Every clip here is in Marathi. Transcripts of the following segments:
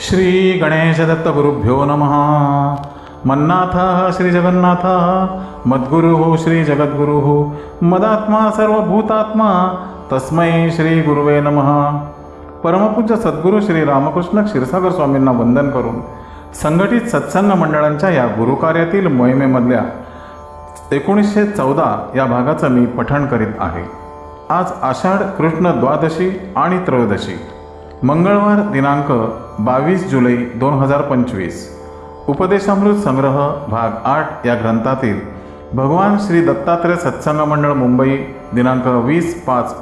श्री गणेशदत्तगुरुभ्यो नमः। मन्नाथः श्रीजगन्नाथः मद्गुरुः श्रीजगद्गुरुः मदात्मा सर्वभूतात्मा तस्मै श्रीगुरुवे नमः। परमपूज्य सद्गुरू श्री रामकृष्ण क्षीरसागर स्वामींना वंदन करून संघटित सत्संग मंडळांच्या या गुरुकार्यातील मोहिमेमधल्या एकोणीसशे चौदा या भागाचं मी पठण करीत आहे. आज आषाढ कृष्ण द्वादशी आणि त्रयोदशी मंगळवार दिनांक बावीस जुलै दोन हजार पंचवीस. उपदेशामृत संग्रह भाग आठ या ग्रंथातील भगवान श्री दत्तात्रय सत्संग मंडळ मुंबई दिनांक वीस पाच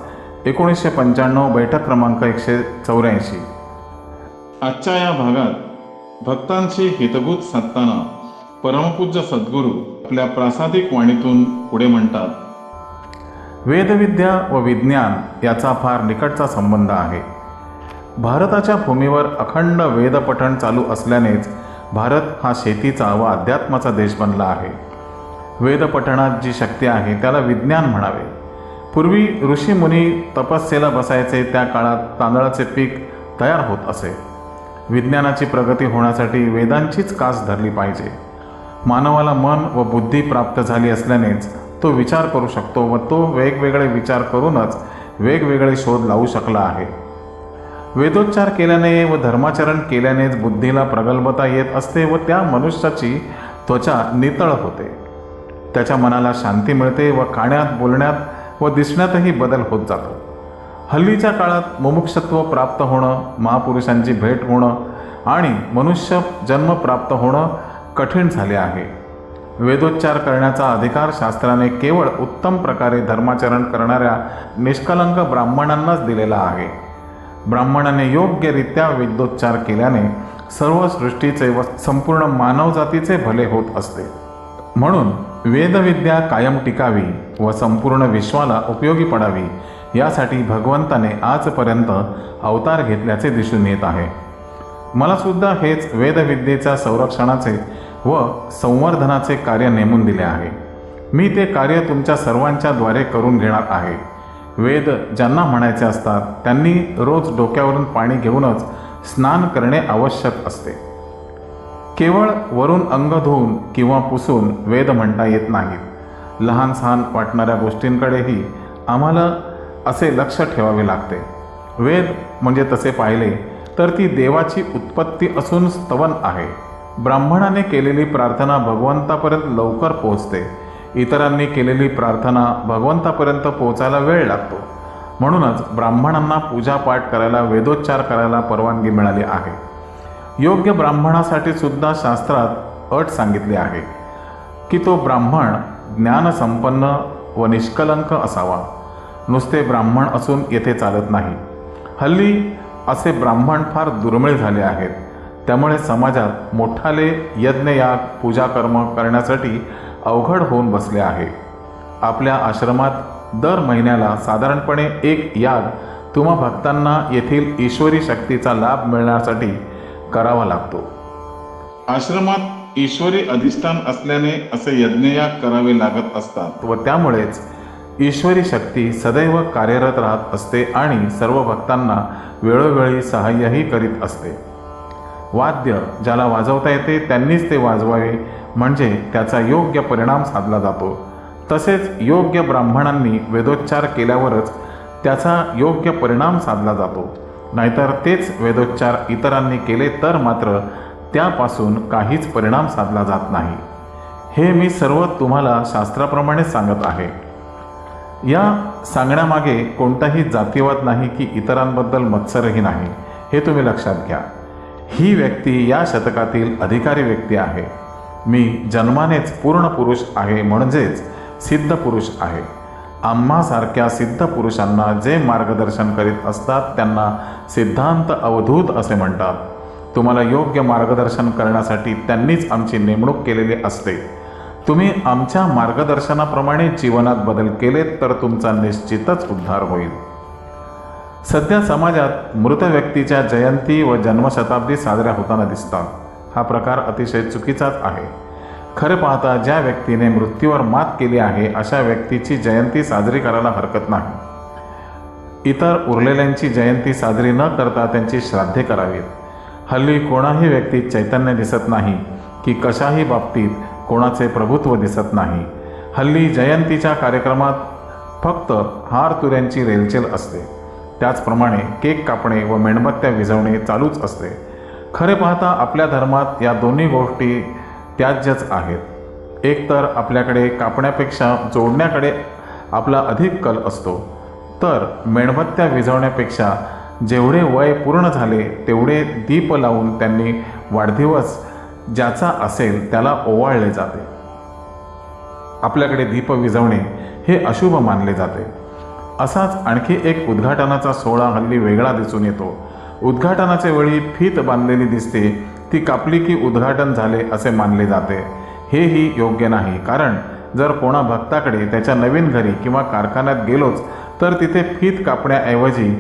एकोणीसशे पंच्याण्णव बैठक क्रमांक एकशे चौऱ्याऐंशी. आजच्या या भागात भक्तांशी हितभूत साधताना परमपूज्य सद्गुरू आपल्या प्रासादिक वाणीतून पुढे म्हणतात वेदविद्या व विज्ञान याचा फार निकटचा संबंध आहे. भारताच्या भूमीवर अखंड वेदपठण चालू असल्यानेच भारत हा शेतीचा व अध्यात्माचा देश बनला आहे. वेदपठणात जी शक्ती आहे त्याला विज्ञान म्हणावे. पूर्वी ऋषीमुनी तपस्येला बसायचे त्या काळात तांदळाचे पीक तयार होत असे. विज्ञानाची प्रगती होण्यासाठी वेदांचीच कास धरली पाहिजे. मानवाला मन व बुद्धी प्राप्त झाली असल्यानेच तो विचार करू शकतो व तो वेगवेगळे विचार करूनच वेगवेगळे शोध लावू शकला आहे. वेदोच्चार केल्याने व धर्माचरण केल्यानेच बुद्धीला प्रगल्भता येत असते व त्या मनुष्याची त्वचा नितळ होते. त्याच्या मनाला शांती मिळते व खाण्यात बोलण्यात व दिसण्यातही बदल होत जातो. हल्लीच्या काळात मुमुक्षत्व प्राप्त होणं महापुरुषांची भेट होणं आणि मनुष्य जन्म प्राप्त होणं कठीण झाले आहे. वेदोच्चार करण्याचा अधिकार शास्त्राने केवळ उत्तम प्रकारे धर्माचरण करणाऱ्या निष्कलंक ब्राह्मणांनाच दिलेला आहे. ब्राह्मणाने योग्यरित्या वेदोच्चार केल्याने सर्व सृष्टीचे व संपूर्ण मानवजातीचे भले होत असते. म्हणून वेदविद्या कायम टिकावी व संपूर्ण विश्वाला उपयोगी पडावी यासाठी भगवंताने आजपर्यंत अवतार घेतल्याचे दिसून येत आहे. मला सुद्धा हेच वेदविद्येच्या संरक्षणाचे व संवर्धनाचे कार्य नेमून दिले आहे. मी ते कार्य तुमच्या सर्वांच्याद्वारे करून घेणार आहे. वेद ज्यांना म्हणायचे असतात त्यांनी रोज डोक्यावरून पाणी घेऊनच स्नान करणे आवश्यक असते. केवळ वरून अंग धुवून किंवा पुसून वेद म्हणता येत नाहीत. लहान सहान वाटणाऱ्या गोष्टींकडेही आम्हाला असे लक्ष ठेवावे लागते. वेद म्हणजे तसे पाहिले तर ती देवाची उत्पत्ती असून स्तवन आहे. ब्राह्मणाने केलेली प्रार्थना भगवंतापर्यंत लवकर पोहोचते. इतरांनी केलेली प्रार्थना भगवंतापर्यंत पोहोचायला वेळ लागतो. म्हणूनच ब्राह्मणांना पूजापाठ करायला वेदोच्चार करायला परवानगी मिळाली आहे. योग्य ब्राह्मणासाठी सुद्धा शास्त्रात अट सांगितली आहे की तो ब्राह्मण ज्ञानसंपन्न व निष्कलंक असावा. नुसते ब्राह्मण असून येथे चालत नाही. हल्ली असे ब्राह्मण फार दुर्मिळ झाले आहेत. त्यामुळे समाजात मोठाले यज्ञयाग पूजाकर्म करण्यासाठी अवघड होऊन बसले आहे. आपल्या आश्रमात दर महिन्याला साधारणपणे एक याग तुम्हा भक्तांना येथील ईश्वरी शक्तीचा लाभ मिळण्यासाठी करावा लागतो. आश्रमात ईश्वरी अधिष्ठान असल्याने असे यज्ञयाग करावे लागत असतात. व त्यामुळेच ईश्वरी शक्ती सदैव कार्यरत राहत असते आणि सर्व भक्तांना वेळोवेळी सहाय्यही करीत असते. वाद्य ज्याला वाजवता येते त्यांनीच ते वाजवावे. म्हणजे त्याचा योग्य परिणाम साधला जातो. तसेच योग्य ब्राह्मणांनी वेदोच्चार केल्यावरच त्याचा योग्य परिणाम साधला जातो. नाहीतर तेच वेदोच्चार इतरांनी केले तर मात्र त्यापासून काहीच परिणाम साधला जात नाही. हे मी सर्व तुम्हाला शास्त्राप्रमाणे सांगत आहे. या सांगण्यामागे कोणताही जातीवाद नाही की इतरांबद्दल मत्सरही नाही. हे तुम्ही लक्षात घ्या. ही व्यक्ती या शतकातील अधिकारी व्यक्ती आहे. मी जन्मानेच पूर्ण पुरुष आहे म्हणजेच सिद्ध पुरुष आहे. आम्हासारख्या सिद्ध पुरुषांना जे मार्गदर्शन करीत असतात त्यांना सिद्धांत अवधूत असे म्हणतात. तुम्हाला योग्य मार्गदर्शन करण्यासाठी त्यांनीच आमची नेमणूक केलेली असते. तुम्ही आमच्या मार्गदर्शनाप्रमाणे जीवनात बदल केलेत तर तुमचा निश्चितच उद्धार होईल. सध्या समाजात मृत व्यक्तीच्या जयंती व जन्मशताब्दी साजऱ्या होताना दिसतात. हा प्रकार अतिशय चुकीचाच आहे. खरं पाहता ज्या व्यक्तीने मृत्यूवर मात केली आहे अशा व्यक्तीची जयंती साजरी करायला हरकत नाही. इतर उरलेल्यांची जयंती साजरी न करता त्यांची श्राद्धे करावीत. हल्ली कोणाही व्यक्तीत चैतन्य दिसत नाही की कशाही बाबतीत कोणाचे प्रभुत्व दिसत नाही. हल्ली जयंतीच्या कार्यक्रमात फक्त हार तुऱ्यांची रेलचेल असते. त्याचप्रमाणे केक कापणे व मेणबत्त्या विझवणे चालूच असते. खरे पाहता आपल्या धर्मात या दोन्ही गोष्टी त्याज्यच आहेत. एक तर आपल्याकडे कापण्यापेक्षा जोडण्याकडे आपला अधिक कल असतो. तर मेणबत्त्या विझवण्यापेक्षा जेवढे वय पूर्ण झाले तेवढे दीप लावून त्यांनी वाढदिवस ज्याचा असेल त्याला ओवाळले जाते. आपल्याकडे दीप विझवणे हे अशुभ मानले जाते. असाच आणखी एक उद्घाटनाचा सोहळा हल्ली वेगळा दिसून येतो. उद्घाटनाच्या वेळी फीत बांधलेली दिसते ती कापली की उद्घाटन झाले असे मानले जाते. हेही योग्य नाही कारण जर कोणा भक्ताकडे त्याच्या नवीन घरी किंवा कारखान्यात गेलोच तर तिथे फीत कापण्याऐवजी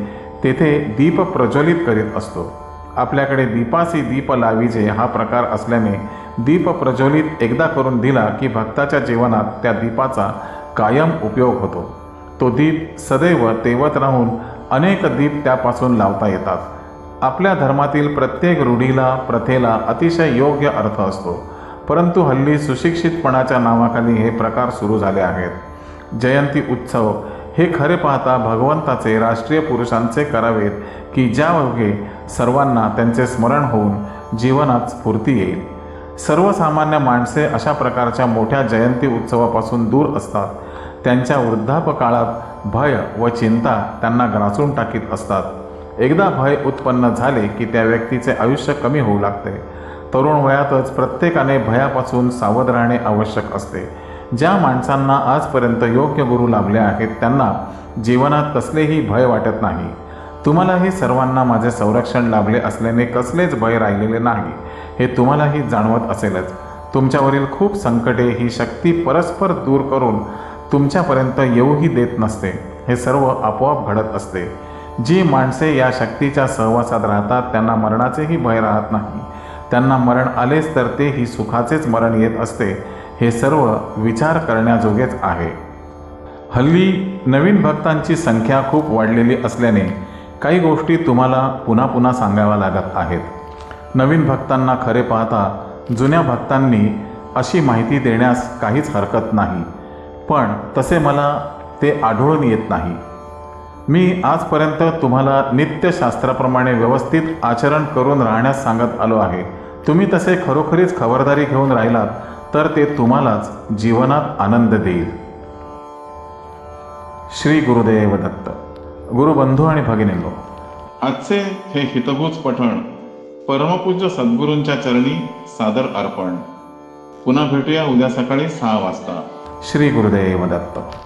तेथे दीप प्रज्वलित करीत असतो. आपल्याकडे दीपासी दीप लावीजे हा प्रकार असल्याने दीप प्रज्वलित एकदा करून दिला की भक्ताच्या जीवनात त्या दीपाचा कायम उपयोग होतो. तो दीप सदैव तेवत राहून अनेक दीप त्यापासून लावता येतात. आपल्या धर्मातील प्रत्येक रूढीला प्रथेला अतिशय योग्य अर्थ असतो. परंतु हल्ली सुशिक्षितपणाच्या नावाखाली हे प्रकार सुरू झाले आहेत. जयंती उत्सव हे खरे पाहता भगवंताचे राष्ट्रीय पुरुषांचे करावेत की ज्यायोगे सर्वांना त्यांचे स्मरण होऊन जीवनात स्फूर्ती येईल. सर्वसामान्य माणसे अशा प्रकारच्या मोठ्या जयंती उत्सवापासून दूर असतात. त्यांच्या वृद्धापकाळात भय व चिंता त्यांना ग्रासून टाकीत असतात. एकदा भय उत्पन्न झाले की त्या व्यक्तीचे आयुष्य कमी होऊ लागते. तरुण वयातच प्रत्येकाने भयापासून सावध राहणे आवश्यक असते. ज्या माणसांना आजपर्यंत योग्य गुरु लाभले आहेत त्यांना जीवनात कसलेही भय वाटत नाही. तुम्हालाही सर्वांना माझे संरक्षण लाभले असल्याने कसलेच भय राहिलेले नाही हे तुम्हालाही जाणवत असेलच. तुमच्यावरील खूप संकटे ही शक्ती परस्पर दूर करून तुमच्यापर्यंत येऊही देत नसते. हे सर्व आपोआप घडत असते. जी माणसे या शक्तीच्या सहवासात राहतात त्यांना मरणाचेही भय राहत नाही. त्यांना मरण आलेच तर तेही सुखाचेच मरण येत असते. हे सर्व विचार करण्याजोगेच आहे. हल्ली नवीन भक्तांची संख्या खूप वाढलेली असल्याने काही गोष्टी तुम्हाला पुन्हा पुन्हा सांगाव्या लागत आहेत. नवीन भक्तांना खरे पाहता जुन्या भक्तांनी अशी माहिती देण्यास काहीच हरकत नाही. पण तसे मला ते आढळून येत नाही. मी आजपर्यंत तुम्हाला नित्यशास्त्राप्रमाणे व्यवस्थित आचरण करून राहण्यास सांगत आलो आहे. तुम्ही तसे खरोखरीच खबरदारी घेऊन राहिलात तर ते तुम्हालाच जीवनात आनंद देईल. श्री गुरुदेव दत्त. गुरुबंधू आणि भगिनींनो. आजचे हे हितगुज पठण परमपूज्य सद्गुरूंच्या चरणी सादर अर्पण. पुन्हा भेटूया उद्या सकाळी सहा वाजता. श्री गुरुदेव दत्त